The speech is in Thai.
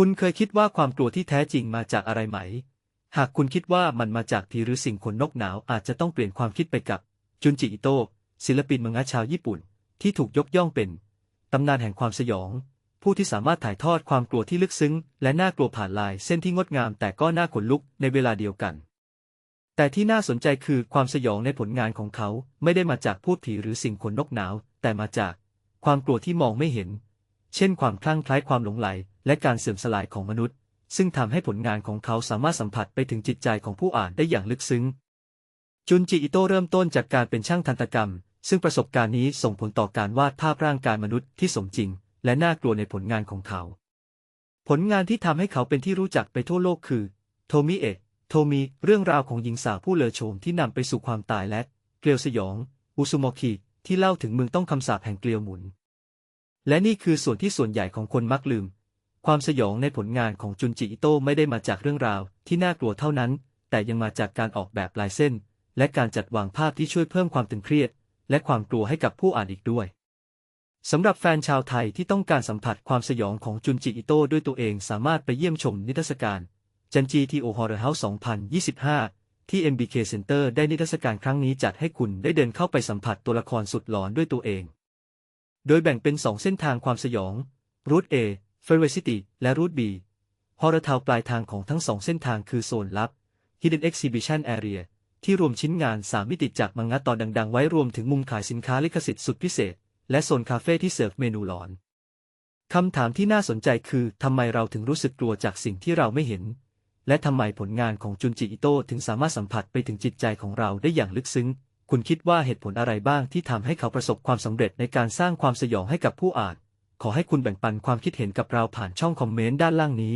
คุณเคยคิดว่าความกลัวที่แท้จริงมาจากอะไรไหม หากคุณคิดว่ามันมาจากผีหรือสิ่งขนนกหนาวอาจจะต้องเปลี่ยนความคิดไปกับ จุนจิอิโตะศิลปินมังงะชาวญี่ปุ่น ที่ถูกยกย่องเป็นตำนานแห่งความสยอง ผู้ที่สามารถถ่ายทอดความกลัวที่ลึกซึ้ง และน่ากลัวผ่านลายเส้นที่งดงามแต่ก็น่าขนลุกในเวลาเดียวกัน แต่ที่น่าสนใจคือความสยองในผลงานของเขาไม่ได้มาจากพูดผีหรือสิ่งขนนกหนาว แต่มาจาก ความกลัวที่มองไม่เห็น เช่นความคลั่งไคล้ความหลงไหล และการเสื่อมสลายของมนุษย์ ซึ่งทำให้ผลงานของเขาสามารถสัมผัสไปถึงจิตใจของผู้อ่านได้อย่างลึกซึ้ง จุนจิอิโตะเริ่มต้นจากการเป็นช่างทันตกรรม ซึ่งประสบการณ์นี้ส่งผลต่อการวาดภาพร่างกายมนุษย์ที่สมจริง และน่ากลัวในผลงานของเขา ผลงานที่ทำให้เขาเป็นที่รู้จักไปทั่วโลกคือโทมิเอะโทมิเรื่องราวของหญิงสาวผู้เลอโฉมที่นำไปสู่ความตายและ เกลียวสยองอุซุโมคิที่เล่าถึงเมืองต้องคำสาปแห่งเกลียวหมุน และนี่คือส่วนที่ส่วนใหญ่ของคนมักลืม ความสยองในผลงานของจุนจิอิโตะไม่ได้มาจากเรื่องราวที่น่ากลัวเท่านั้น แต่ยังมาจากการออกแบบลายเส้น และการจัดวางภาพที่ช่วยเพิ่มความตึงเครียด และความกลัวให้กับผู้อ่านอีกด้วยสำหรับแฟนชาวไทยที่ต้องการสัมผัสความสยองของจุนจิอิโตะด้วยตัวเองสามารถไปเยี่ยมชมนิทรรศการจันจีทีโอฮอร์เฮาส์2025 ที่ MBK Center ได้นิทรรศการครั้งนี้จัดให้คุณได้เดินเข้าไปสัมผัสตัวละครสุดหลอนด้วยตัวเอง โดยแบ่งเป็น 2 เส้นทางความสยองรูท A f e r o c i t y และรูท B ฮอร์ทาวปลายทางของทั้งสองเส้นทางคือโซนลับ Hidden Exhibition Area ที่รวมชิ้นงาน 3 มิติจากมังงะตอนดัง ๆ ไว้รวมถึงมุมขายสินค้าลิขสิทธิ์สุดพิเศษ และโซนคาเฟ่ที่เสิร์ฟเมนูหลอน คำถามที่น่าสนใจคือทำไมเราถึงรู้สึกกลัวจากสิ่งที่เราไม่เห็น และทำไมผลงานของจุนจิอิโตะถึงสามารถสัมผัสไปถึงจิตใจของเราได้อย่างลึกซึ้ง คุณคิดว่าเหตุผลอะไรบ้างที่ทำให้เขาประสบความสำเร็จในการสร้างความสยองให้กับผู้อ่าน ขอให้คุณแบ่งปันความคิดเห็นกับเราผ่านช่องคอมเมนต์ด้านล่างนี้